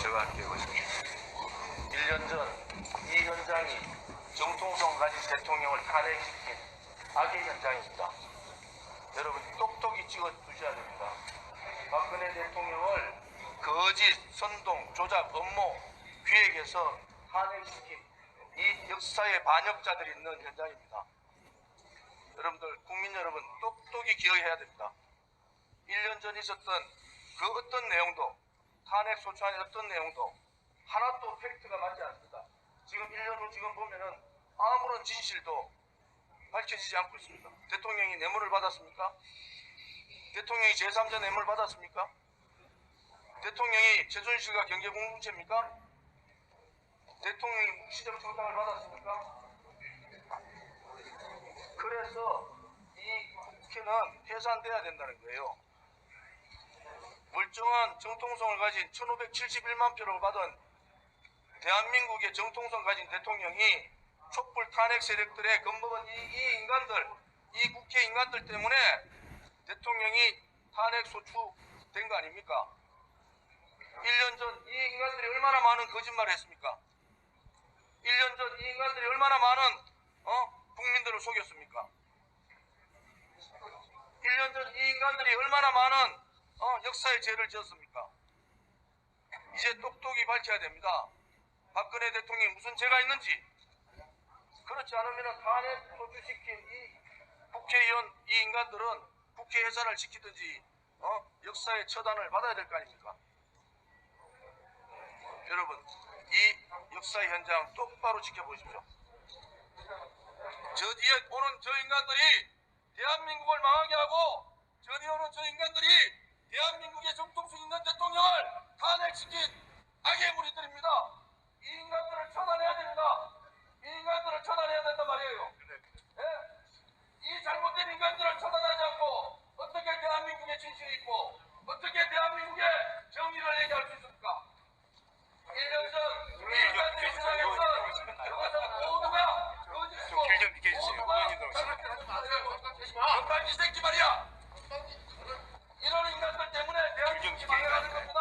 제가 함께 보십니다. 1년 전 이 현장이 정통성 가진 대통령을 탄핵시킨 악의 현장입니다. 여러분 똑똑히 찍어 두셔야 됩니다. 박근혜 대통령을 거짓, 선동, 조작, 업무, 기획에서 탄핵시킨 이 역사의 반역자들이 있는 현장입니다. 여러분들, 국민 여러분 똑똑히 기억해야 됩니다. 1년 전 있었던 그 어떤 내용도 탄핵 소추안의 어떤 내용도 하나도 팩트가 맞지 않습니다. 지금 1년 후 지금 보면은 아무런 진실도 밝혀지지 않고 있습니다. 대통령이 뇌물을 받았습니까? 대통령이 제3자 뇌물 받았습니까? 대통령이 최순실과 경제 공동체입니까? 대통령이 묵시적 청탁을 받았습니까? 그래서 이 국회는 해산돼야 된다는 거예요. 멀쩡한 정통성을 가진 1571만 표를 받은 대한민국의 정통성 가진 대통령이 촛불 탄핵 세력들의 겁먹은 이, 이 인간들, 이 국회 인간들 때문에 대통령이 탄핵 소추된 거 아닙니까? 1년 전 이 인간들이 얼마나 많은 거짓말을 했습니까? 1년 전 이 인간들이 얼마나 많은 어? 국민들을 속였습니까? 1년 전 이 인간들이 얼마나 많은 어? 역사의 죄를 지었습니까? 이제 똑똑히 밝혀야 됩니다. 박근혜 대통령이 무슨 죄가 있는지 그렇지 않으면 탄핵 소추시킨 이 국회의원 이 인간들은 국회 해산을 시키든지 어? 역사의 처단을 받아야 될 거 아닙니까? 여러분 이 역사의 현장 똑바로 지켜보십시오. 저 뒤에 오는 저 인간들이 대한민국을 망하게 하고 저 뒤에 오는 저 인간들이 이 새끼 말이야. 이런 인간들 때문에 대한민국이 망해가는 겁니다.